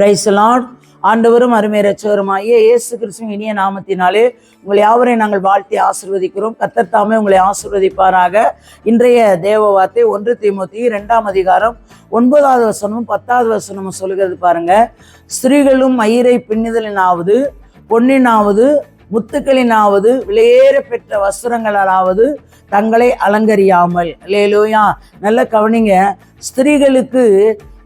Price Lord ஆண்டவரும் அருமை ரச்சவருமாகிய இயேசு கிறிஸ்துவின் இனிய நாமத்தினாலே உங்களை யாவரையும் நாங்கள் வாழ்த்தி ஆசிர்வதிக்கிறோம். கத்தர்த்தாமே உங்களை ஆசிர்வதிப்பாராக. இன்றைய தேவ வார்த்தை ஒன்று திமுத்தி இரண்டாம் அதிகாரம் ஒன்பதாவது வசனமும் பத்தாவது வசனமும் சொல்லுகிறது பாருங்க. ஸ்திரீகளும் மயிரை பின்னிதலினாவது பொன்னினாவது முத்துக்களினாவது விலையேற பெற்ற வஸ்திரங்களாலாவது தங்களை அலங்கரியாமல். லேலோயா நல்ல கவனிங்க. ஸ்திரீகளுக்கு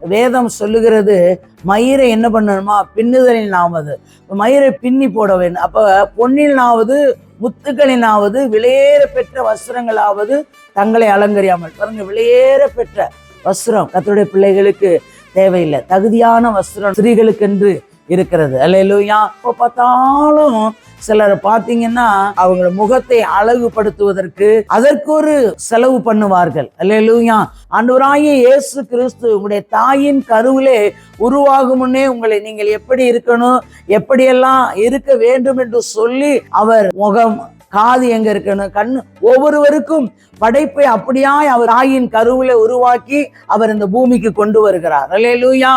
வேதம் சொல்லுகிறது மயிரை என்ன பண்ணணுமா? பின்னுதலினாவது மயிரை பின்னி போட வேண்டும். அப்போ பொன்னினாவது முத்துக்களினாவது விலையேற பெற்ற வஸ்திரங்களாவது தங்களை அலங்கரியாமல். பாருங்க விலையேற பெற்ற வஸ்திரம். கத்தருடைய பிள்ளைகளுக்கு தேவையில்லை. தகுதியான வஸ்திரம் ஸ்திரீகளுக்கென்று இருக்கிறது. அல்லையா இப்போ பார்த்தாலும் சிலர் பார்த்தீங்கன்னா அவங்க முகத்தை அழகுபடுத்துவதற்கு அதற்கு ஒரு செலவு பண்ணுவார்கள். அல்லையா ஆண்டவராகிய இயேசு கிறிஸ்து உங்களுடைய தாயின் கருவிலே உருவாகும் முன்னே உங்களை நீங்கள் எப்படி இருக்கணும் எப்படியெல்லாம் இருக்க வேண்டும் என்று சொல்லி அவர் முகம் காது எங்க இருக்கணும் கண் ஒவ்வொருவருக்கும் படைப்பை அப்படியாய் அவர் ஆயின் கருவில உருவாக்கி அவர் இந்த பூமிக்கு கொண்டு வருகிறார். அல்லேலூயா.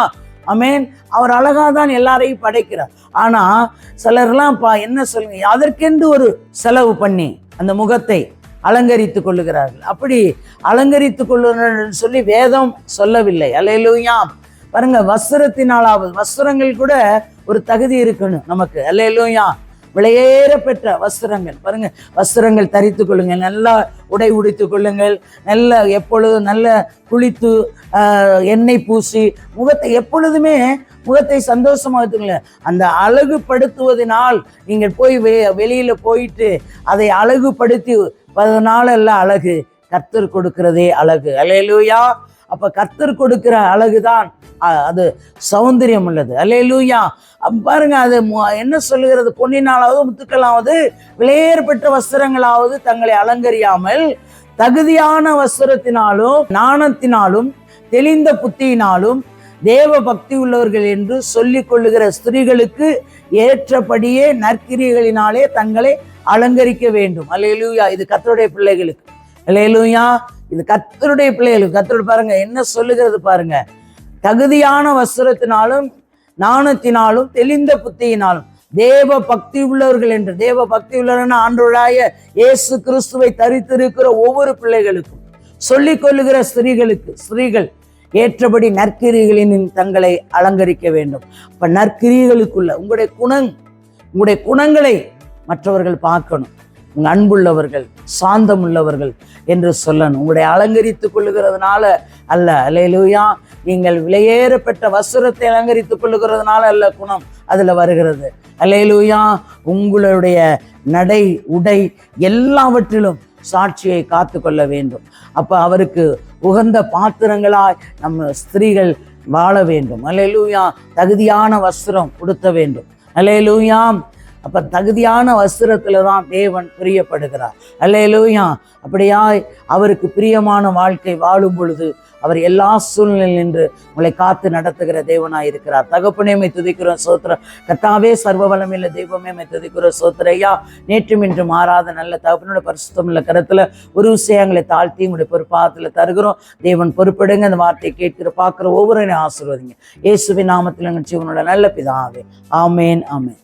அமேன் அவர் அழகாக தான் எல்லாரையும் படைக்கிறார். ஆனால் சிலர்லாம் பா என்ன சொல்லுங்க அதற்கென்று ஒரு செலவு பண்ணி அந்த முகத்தை அலங்கரித்துக் கொள்ளுகிறார்கள். அப்படி அலங்கரித்துக் கொள்ளுங்கள் சொல்லி வேதம் சொல்லவில்லை. அல்லையிலூயா பாருங்க வஸ்திரத்தினாலாவது வஸ்திரங்கள் கூட ஒரு தகுதி இருக்கணும் நமக்கு. அல்லையிலூயா விலையேற பெற்ற வஸ்திரங்கள். பாருங்க வஸ்திரங்கள் தரித்து கொள்ளுங்கள். நல்லா உடை உடித்து கொள்ளுங்கள். நல்ல எப்பொழுதும் நல்ல குளித்து எண்ணெய் பூசி முகத்தை எப்பொழுதுமே முகத்தை சந்தோஷமாக வைத்துக்கொள்ளுங்க. அந்த அழகுபடுத்துவதனால் நீங்கள் போய் வெ வெளியில் போயிட்டு அதை அழகுபடுத்தி அதனால எல்லாம் அழகு. கத்தர் கொடுக்கிறதே அழகு. அலையலூயா. அப்போ கத்தர் கொடுக்கிற அழகு தான் அது சௌந்தரியம் உள்ளது. அல்லே லூயா பாருங்க அது மு- என்ன சொல்லுகிறது? பொன்னினாலாவது முத்துக்களாவது விலையேற்பட்ட வஸ்திரங்களாவது தங்களை அலங்கரியாமல் தகுதியான வஸ்திரத்தினாலும் நாணத்தினாலும் தெளிந்த புத்தியினாலும் தேவ பக்தி உள்ளவர்கள் என்று சொல்லிக் கொள்ளுகிற ஸ்திரீகளுக்கு ஏற்றபடியே நற்கிரிகளினாலே தங்களை அலங்கரிக்க வேண்டும். அல்லேலூயா. இது கத்தருடைய பிள்ளைகளுக்கு. அல்லேலூயா. இது கத்தருடைய பிள்ளைகளுக்கு கத்தருடைய பாருங்க என்ன சொல்லுகிறது பாருங்க. தகுதியான வஸ்திரத்தினாலும் நாணத்தினாலும் தெளிந்த புத்தியினாலும் தேவ பக்தி உள்ளவர்கள் என்று தேவ பக்தி உள்ளவர்கள் ஆண்டவராய இயேசு கிறிஸ்துவை தரித்திருக்கிற ஒவ்வொரு பிள்ளைகளுக்கும் சொல்லிக் கொள்ளுகிற ஸ்திரீகளுக்கு ஸ்திரீகள் ஏற்றபடி நற்கிரிகளின் தங்களை அலங்கரிக்க வேண்டும். இப்ப நற்கிரிகளுக்குள்ள உங்களுடைய குணங் உங்களுடைய குணங்களை மற்றவர்கள் பார்க்கணும். அன்புள்ளவர்கள் சாந்தம் உள்ளவர்கள் என்று சொல்லணும். உங்களுடைய அலங்கரித்துக் கொள்ளுகிறதுனால அல்ல. அல்லேலூயா. நீங்கள் விலையேறப்பட்ட வஸ்திரத்தை அலங்கரித்துக் கொள்ளுகிறதுனால அல்ல குணம் அதில் வருகிறது. அல்லேலூயா. உங்களுடைய நடை உடை எல்லாவற்றிலும் சாட்சியை காத்து கொள்ள வேண்டும். அப்போ அவருக்கு உகந்த பாத்திரங்களாய் நம்ம ஸ்திரீகள் வாழ வேண்டும். அல்லேலூயா. தகுதியான வஸ்திரம் உடுத்த வேண்டும். அல்லேலூயா. அப்ப தகுதியான வஸ்திரத்தில் தான் தேவன் பிரியப்படுகிறார். அல்லேலூயா. அப்படியா அவருக்கு பிரியமான வாழ்க்கை வாழும் பொழுது அவர் எல்லா சூழ்நிலையில் நின்று உங்களை காத்து நடத்துகிற தேவனாக இருக்கிறார். தகப்பனேமை துதிக்கிறோம் சோத்ர கத்தாவே சர்வ வளமில்ல தெய்வமேமை துதிக்கிறோம் சோத்திரம் ஐயா நேற்றும் இன்று மாறாத நல்ல தகப்பனோட பரிசுத்தம் உள்ள கருத்துல ஒரு விஷயங்களை தாழ்த்தி உங்களுடைய பொறுப்பாத்துல தருகிறோம். தேவன் பொறுப்படுங்க அந்த வார்த்தையை கேட்கிற பார்க்குற ஒவ்வொரு ஆசீர்வதிங்க. இயேசுவின் நாமத்தில் எங்கள் ஜீவனோட நல்ல பிதாவே. ஆமேன் ஆமேன்.